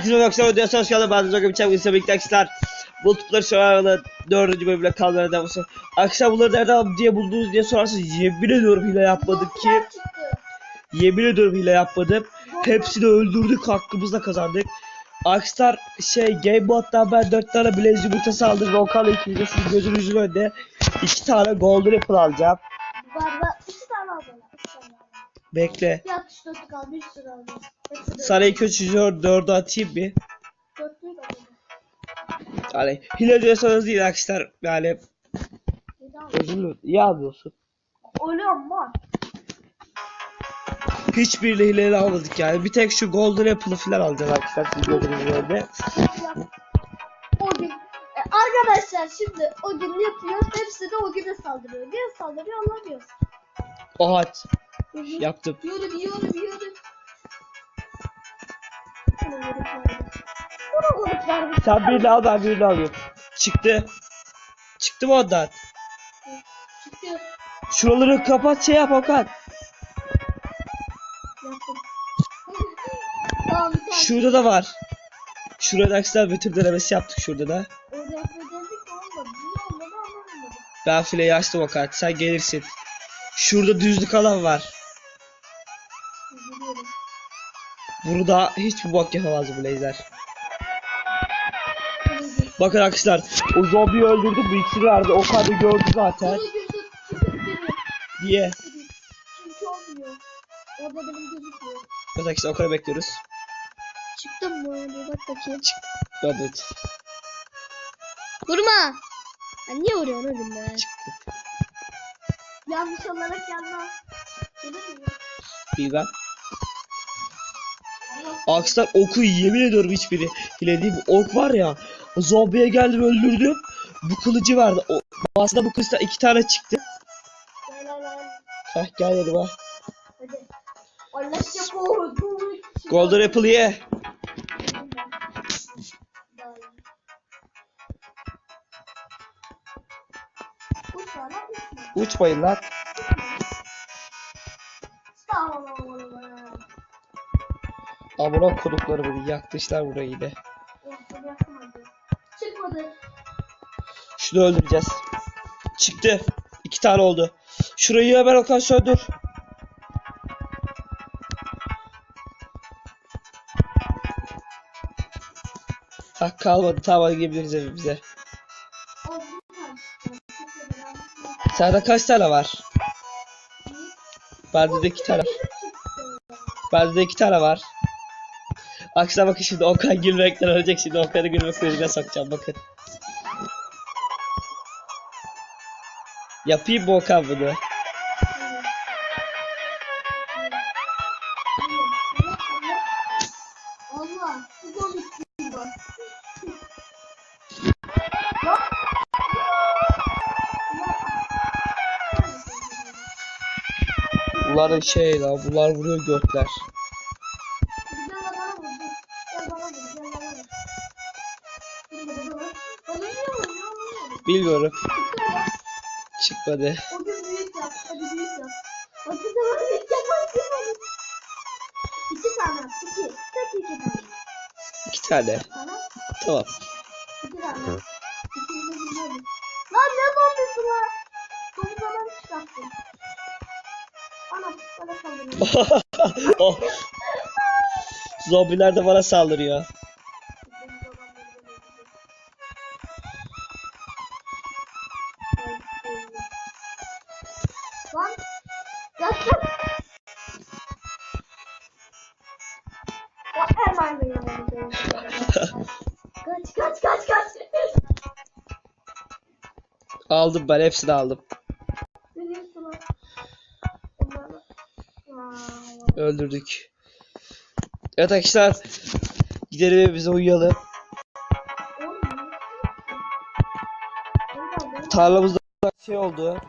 Herkese merhaba arkadaşlar. Ödeye hoş geldiniz. Ben Zoga Biçem Gülse Birlikte arkadaşlar. Multiplayer Survival'ın 4. bölümüyle kalmaya devam ediyoruz. Arkadaşlar bunları nereden diye buldunuz diye sorarsanız yemin ediyorum hile yapmadık ki. Yemin ediyorum hile yapmadım. Hepsini öldürdük hakkımızla kazandık. Arkadaşlar şey Gamebot'tan ben 4 tane blaze yumurtası aldım. Volkan'la ikinize sizin gözünüzün önünde 2 tane golden apple alacağım. Var. İki tane aldım. Aldım. Bekle. Bir 64 kaldı. Bir sürü aldım. Sana ilk önce 4'ü atayım bir. Yani hile diyorsanız değil arkadaşlar. Yani özür dilerim. İyi alıyorsun. Öyle ama. Hiçbir hileyle almadık yani. Bir tek şu Golden Apple'ı falan alacağız arkadaşlar siz gördüğünüz önünde. O gün. E, arkadaşlar şimdi o gün yapıyoruz. Hepsi de o güne saldırıyor. Niye saldırıyor anlamıyoruz. Hı. Yaptım. Yürü yürü yürü. Sen birini al ben birini alıyorum. Çıktı. Çıktı mı ondan? Çıktı. Şuraları kapat şey yap Okan. Tamam. Şurada da var. Şurada arkadaşlar bütün denemesi yaptık şurada da. Ben fileyi açtım Okan. Sen gelirsin. Şurada düzlük alan var. Burada hiçbir bok yapamaz bu blazer. Bakın arkadaşlar o zombiyi öldürdüm bu ikisini verdi. Okan da gördü zaten. Diye. Çünkü olmuyor. Orada benim gözükmüyor. Evet arkadaşlar Okan'ı bekliyoruz. Çıktım mı? Bir bak bakayım. Evet. Vurma. Ya niye vuruyorsun oğlum be? Çıktı. Yanlış olarak yanma. Bilmem. Arkadaşlar oku yemin ediyorum hiçbiri hile değil. Bu ok var ya zombiye geldim öldürdüm. Bu kılıcı verdi. O, aslında bu kılıçta iki tane çıktı. Heh gel yanıma. Golden Apple ye. Uçmayın lan. Amına kodukları beni yakmışlar burayı yine. Çıkmadı. Şunu öldüreceğiz. Çıktı. İki tane oldu. Şurayı hemen Okan söndür. Ha kalmadı. Tamam hadi gidebiliriz evimize. Sende kaç tane var? Bende de iki tane. Bende de iki tane var. Akşam bakın şimdi Okan gülmekten ölecek şimdi Okan'ı gülmek krizine sokacağım bakın. Yapayım mı Okan bunu? Bunlar şey lan bunlar vuruyor götler. Bilmiyorum. Çıkmadı. O gün büyük yap, hadi büyük yap. Bak bir de büyük yapmadım. İki tane, iki. Tek iki tane. İki tane. Tamam, Tamam. iki tane. Lan ne zombisi lan? Zombi zaman çıkarttın. Ana, bana saldırıyor. Zombiler de bana saldırıyor. Aldım ben hepsini aldım. Öldürdük. Evet arkadaşlar. Gidelim evimize uyuyalım. Tarlamızda şey oldu.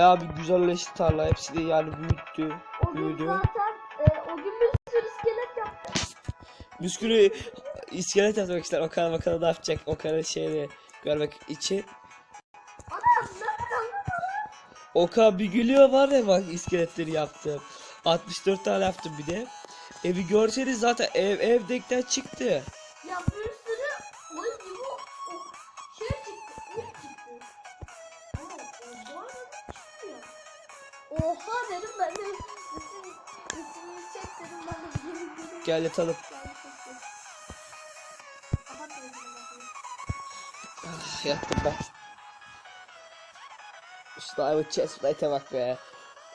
Ya bir güzelleşti tarla. Hepsini yani büyüttü. O Büyüdü. o gün bir sürü iskelet yapmak ister. Okan bakalım ne yapacak. Okan'ın şeyini görmek için. Okan bir gülüyor var ya bak iskeletleri yaptım. 64 tane yaptım bir de. Evi görseniz zaten ev ev dekten çıktı. Ya bir sürü oyun gibi o şey çıktı. Oyun çıktı. Ama çıkmıyor. Oha dedim ben de resim, resmini çek dedim ben de gelip gelip. Gel yatalım. Ah, yattım ben. Diamond Chest Plate'e bak be.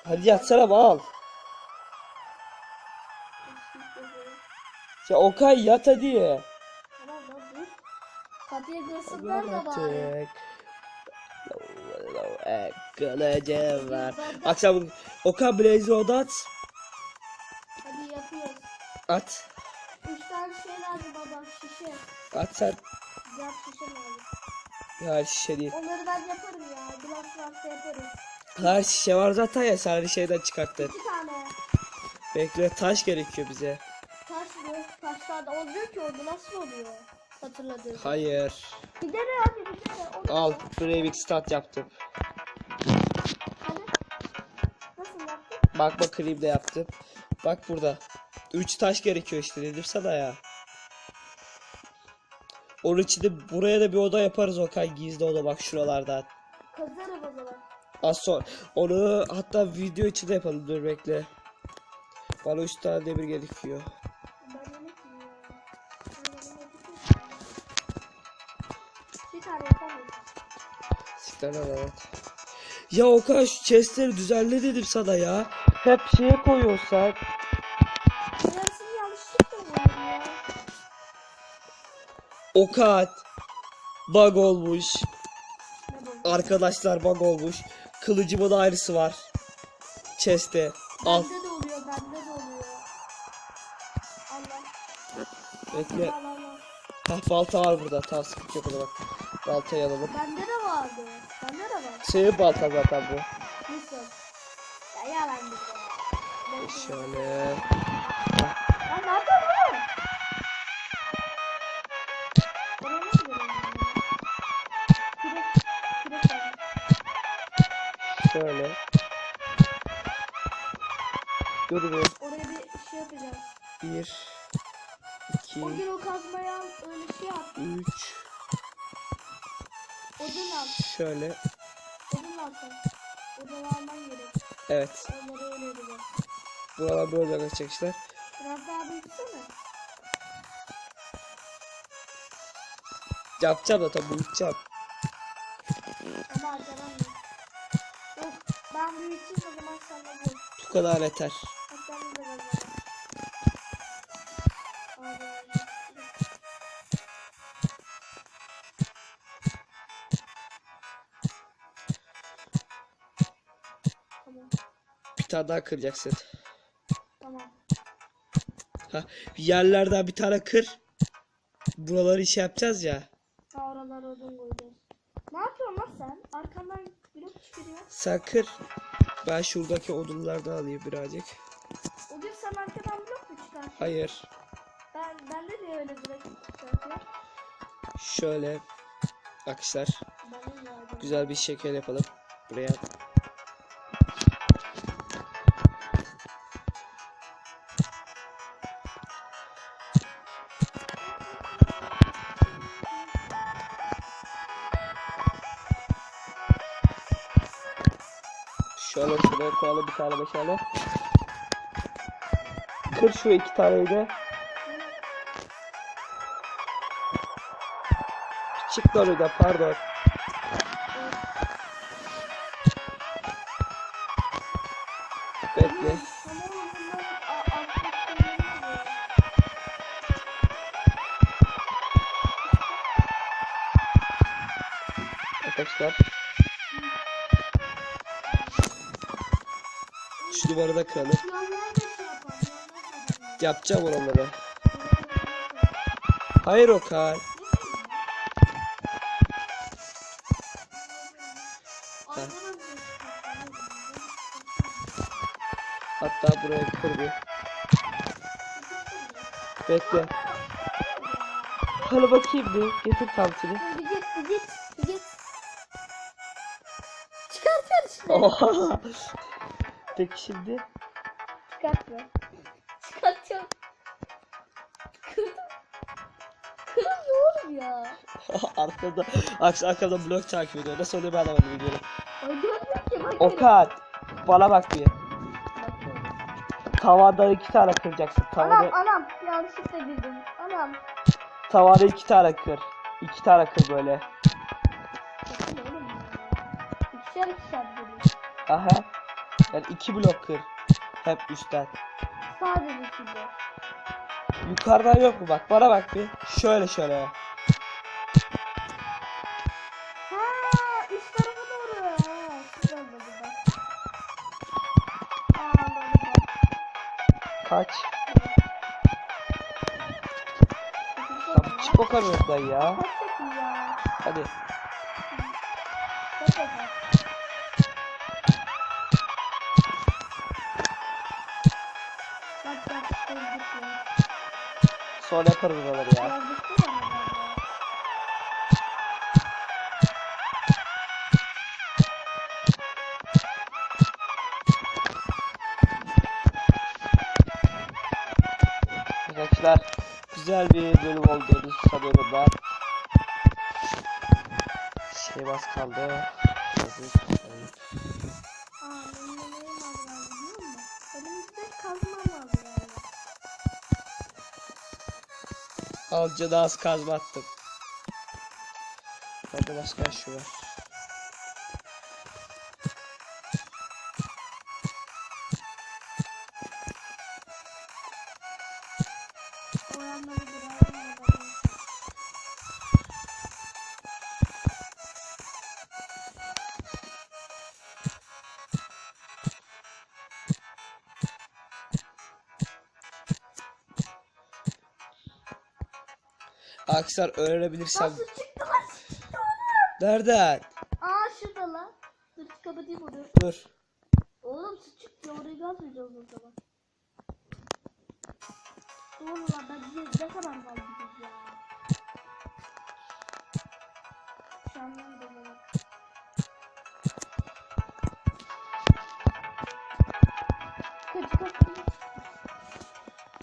Hadi yatsana mal. Ya Okay yat hadi. Tamam lan dur. Kapıya bari. Artık. Kılıcım var. Akşam Okan Blaze Road at. Hadi yapıyoruz. At. Üç tane şey lazım adam şişe. At sen. Yap şişe lazım. Ya şişe değil. Onları ben yaparım ya. Glass varsa yaparız. Her şişe var zaten ya sen bir şeyden çıkarttın. İki tane. Bekle taş gerekiyor bize. Taş mı? Taşlarda olmuyor ki orada nasıl oluyor? Hatırladım. Hayır. Hadi bir dene. Onu Al. Breivik stat yaptım. Hani? Nasıl yaptın? Bak bak de yaptım. Bak burada. 3 taş gerekiyor işte dedim sana ya. Onun için de buraya da bir oda yaparız Okay gizli oda bak şuralardan. Kazarım o zaman. Az sonra onu hatta video için de yapalım dur bekle. Bana 3 tane demir gerekiyor. Bir tane yapamıyorum. Siktir lan evet. Ya Okay şu chestleri düzenle dedim sana ya. Hep şeye koyuyorsun Okat. Bug olmuş. Arkadaşlar bug olmuş. Kılıcımın ayrısı var. Chest'te. Al. Bende de oluyor, bende de oluyor. Allah. Bekle. Hah balta var burada. Tamam sıkıntı yok o zaman. Baltayı alalım. Bende de vardı. Bende de var. Senin baltan zaten bu. Nasıl? Ya yalan bir şimdi- Şöyle. Bir. Oraya bir şey yapacağız. Bir. iki, O gün o kazmayı al, öyle şey yap. Üç. Odun al, Şöyle. odun al. Odun alman gerek. Evet. Onları öyle yapacağız. Buralar böyle arkadaşlar. Biraz daha büyütsene. Yapacağım da tabii büyüteceğim. Ama mı? Yok, ben büyüteyim o zaman sen de gör. Bu kadar yeter. Tane daha kıracaksın. tamam. Ha, yerlerden bir tane kır. Buraları iş yapacağız ya. Ha oralara odun koyacağız. Ne yapıyorsun lan sen? Arkamdan blok çıkarıyor. Sen kır. Ben şuradaki odunlardan alayım birazcık. O gün sen arkadan blok mu çıkartıyorsun? Hayır. Ben, bende de öyle blok çıkartıyor. Şöyle. Arkadaşlar güzel bir şekil yapalım. Buraya. Şöyle şuraya koyalım bir tane meşale. Kır şu iki taneyi de. Çık da orada pardon. Duvarı da kıralım. Yapacağım oraları. Hayır Okan. Hatta buraya kır bir. Bekle. Hadi bakayım bir. Getir tantini. Bir git, git, git. Çıkartıyor işte. Oha tek şimdi? Çıkartma. Çıkartacağım. Kırdım. Kırdım ya. arkamda, arkamda blok takip ediyor. Nasıl oluyor ben anlamadım videoyu. Okat. Bana bak bir. Tavada iki tane kıracaksın. Tavada... Anam anam yanlışlıkla girdim. Anam. Tavada iki tane kır. İki tane kır böyle. İkişer ikişer Aha. Yani iki blok kır. Hep üstten. Sadece ikili. Yukarıdan yok mu bak bana bak bir. Şöyle şöyle. Kaç? Oldu çık o kamerayı ya? Hadi. Sonra yaparız oraları ya. Arkadaşlar güzel bir bölüm olduğunu sanıyorum ben. Şey bas kaldı. Aa, Alca da az kazma attım. Hadi başka şu var. Aksar öğrenebilirsem. Nasıl çıktı lan? Çıktı oğlum. Nereden? Aa şurada lan. Dur kapatayım onu. Dur. Oğlum su çıktı orayı gazmayacağız o zaman. Doğru lan ben bize ne kadar kaldı biz ya. Şu an bak. Kaç kaç kaç.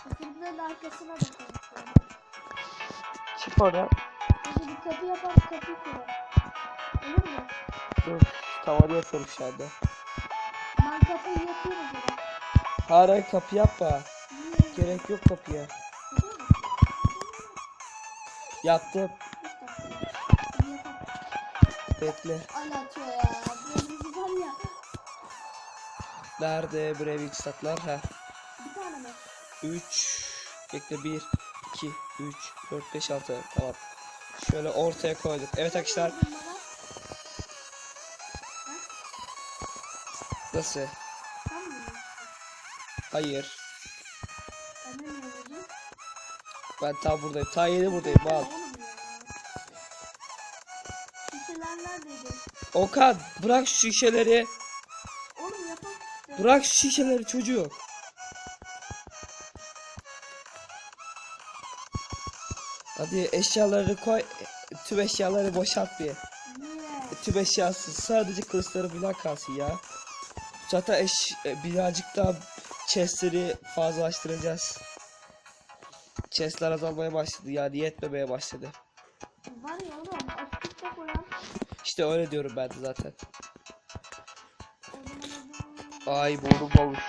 Kapının arkasına bakalım. Oradan. Hadi bir kapı yapalım kapıyı kuralım. Olur mu? Dur. Tavada yapıyorum şu anda. Ben kapıyı yapıyorum ya. Hayır kapı yapma. Niye? Gerek yok kapıya. Yaptım. Bekle. Hala atıyor ya. Bir var ya. Nerede Brevik statlar? Ha. Bir tane mi? 3 Bekle 1 2 3 4 5 6 tamam. Şöyle ortaya koyduk. Evet arkadaşlar nasıl? Hayır. Ben tam buradayım. Ta yeni buradayım. Al. Okan bırak şu şişeleri. Oğlum yapalım. Bırak şu şişeleri çocuğu. Hadi eşyaları koy. Tüm eşyaları boşalt bir. Tüm eşyası sadece kılıçları falan kalsın ya. Zaten eş, e, birazcık daha chestleri fazlalaştıracağız. Chestler azalmaya başladı yani yetmemeye başladı. Var ya oğlum açıkta koyan. İşte öyle diyorum ben de zaten. Ay burnum olmuş.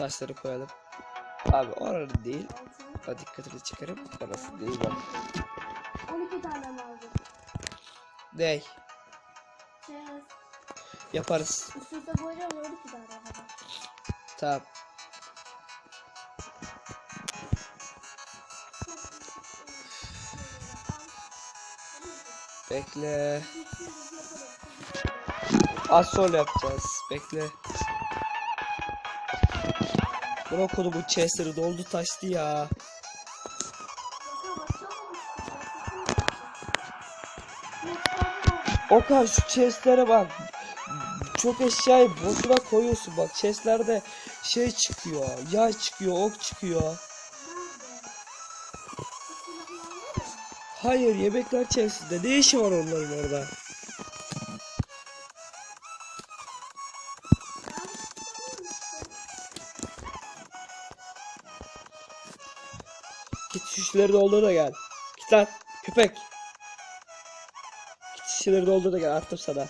Taşları koyalım. Abi orada değil. Ha dikkatini çekerim. Orası değil bak. 12 tane lazım. Ney? Şey, Yaparız. üst üste koyacağım 12 tane kadar. Tamam. Bekle. Az sonra yapacağız. Bekle. Buna konu bu chestleri doldu taştı ya. Okan şu chestlere bak. Çok eşyayı boşuna koyuyorsun bak. Chestlerde şey çıkıyor. Yay çıkıyor, ok çıkıyor. Hayır yemekler chestinde. Ne işi var onların orada? Git şişleri doldur da gel. Git lan köpek. Git şişleri doldur da gel attım sana.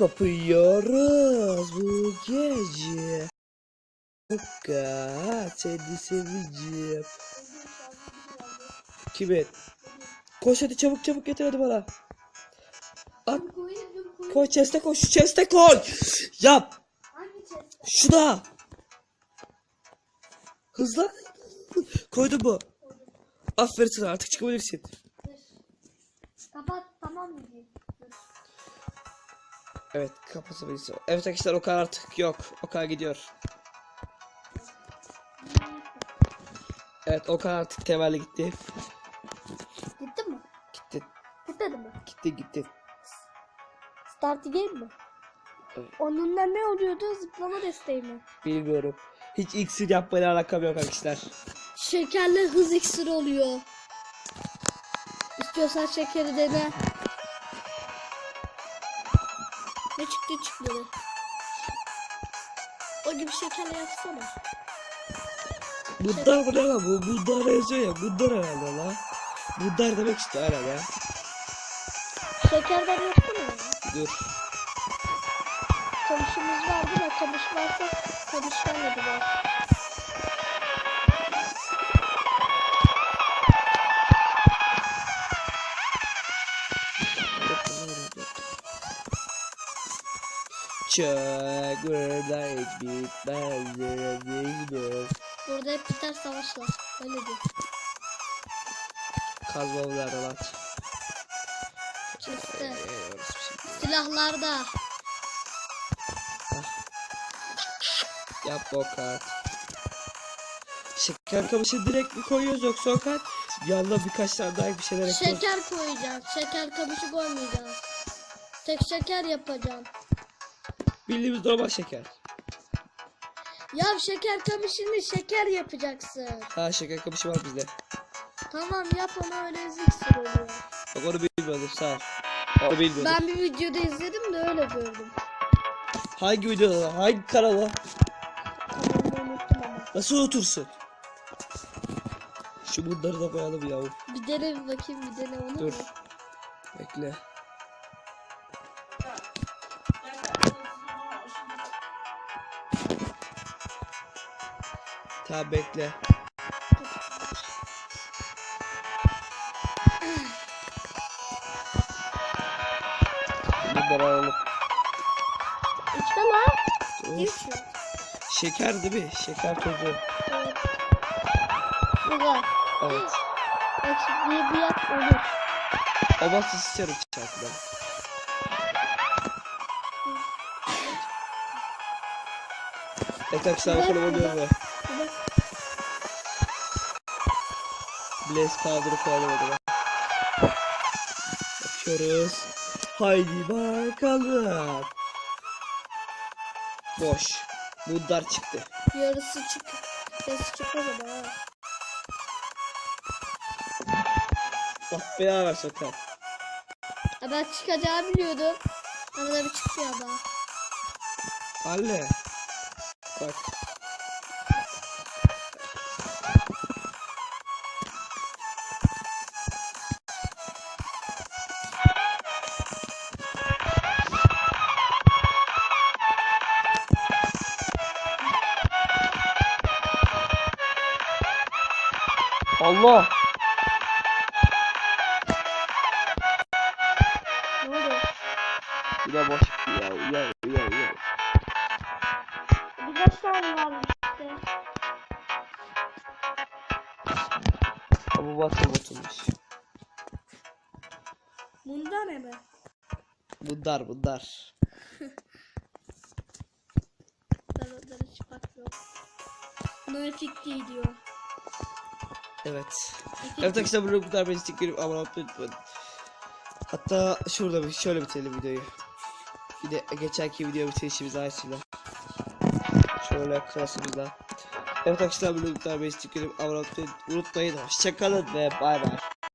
Azıcık bu gece. Fakat seni seveceğim. Kimin? Koş hadi çabuk çabuk getir hadi bana. At koy chest'e koy şu chest'e koy. Yap. Chest? Şuna. Hızlı. Koydun mu? Aferin sana artık çıkabilirsin. Kapat tamam mı. Evet kapatabilirsin. Evet arkadaşlar o kadar artık yok. O kadar gidiyor. Evet o kadar artık temelli gitti. Gittin mi? Gitti. Gitmedi mi? Gitti gitti. Start game mi? Evet. Onunla ne oluyordu? Zıplama desteği mi? Bilmiyorum. Hiç iksir yapmayla alakam yok arkadaşlar. Şekerle hız iksiri oluyor. İstiyorsan şekeri dene. Çıkmadı. O gibi şekerle yapsana. Bunlar bu ne lan bu? Bunlar yazıyor ya. Bunlar herhalde lan. Bunlar demek işte herhalde. Şekerden yapsana ya. Dur. Kamışımız var değil mi? Kamış varsa kamıştan yapacağız. Çok burada hiç bitmez değil Burada hep biter savaşlar. Öyle değil. Kazmamı nerede lan? Chest'te. Ee, orası bir şey. Silahlarda. Yapma o kadar. Şeker kamışı direkt mi koyuyoruz yoksa o kadar? Yanına birkaç tane daha bir şeyler ekliyoruz. Şeker koyacağız. Şeker kamışı koymayacağız. Tek şeker yapacağım. Bildiğimiz normal şeker. Ya şeker kamışını şeker yapacaksın. Ha şeker kamışı var bizde. Tamam yap onu öyle iksir oluyor. Bak onu bilmiyordum sağ ol. Onu bilmiyordum. Ben bir videoda izledim de öyle gördüm. Hangi videoda? Hangi kanala? Tamam unuttum ama. Nasıl unutursun? Şu bunları da koyalım yahu. Bir dene bir bakayım bir dene onu. Dur. mu? Bekle. Tamam bekle. Bunları alalım. İçme lan. Of. Şeker değil mi? Şeker tozu. Evet. Güzel. Evet. Bak bir, bir yap olur. Ama sıçarım çarpıdan. Evet arkadaşlar bakalım oluyor Blaze o zaman. Bakıyoruz. Haydi bakalım. Boş. Bunlar çıktı. Yarısı çık. Yarısı çıkmadı ha. Versin Okan. Ha, Ben çıkacağını biliyordum. Arada bir çıkıyor ama. Halle. Bak. Tane varmış işte. Ama batır batırmış. Bundan hemen. Bunlar bunlar. Ben onları hiç bakmıyorum. Buna etik değil diyor. Evet. Evet arkadaşlar bu kadar beni abone olmayı unutmayın. Hatta şurada bir şöyle bitirelim videoyu. Yine geçenki video bitirişimiz aynısıyla. Şöyle klasımızda. Evet arkadaşlar bu videoda ben istiyorum. Abone olmayı unutmayın. Hoşçakalın ve bay bay.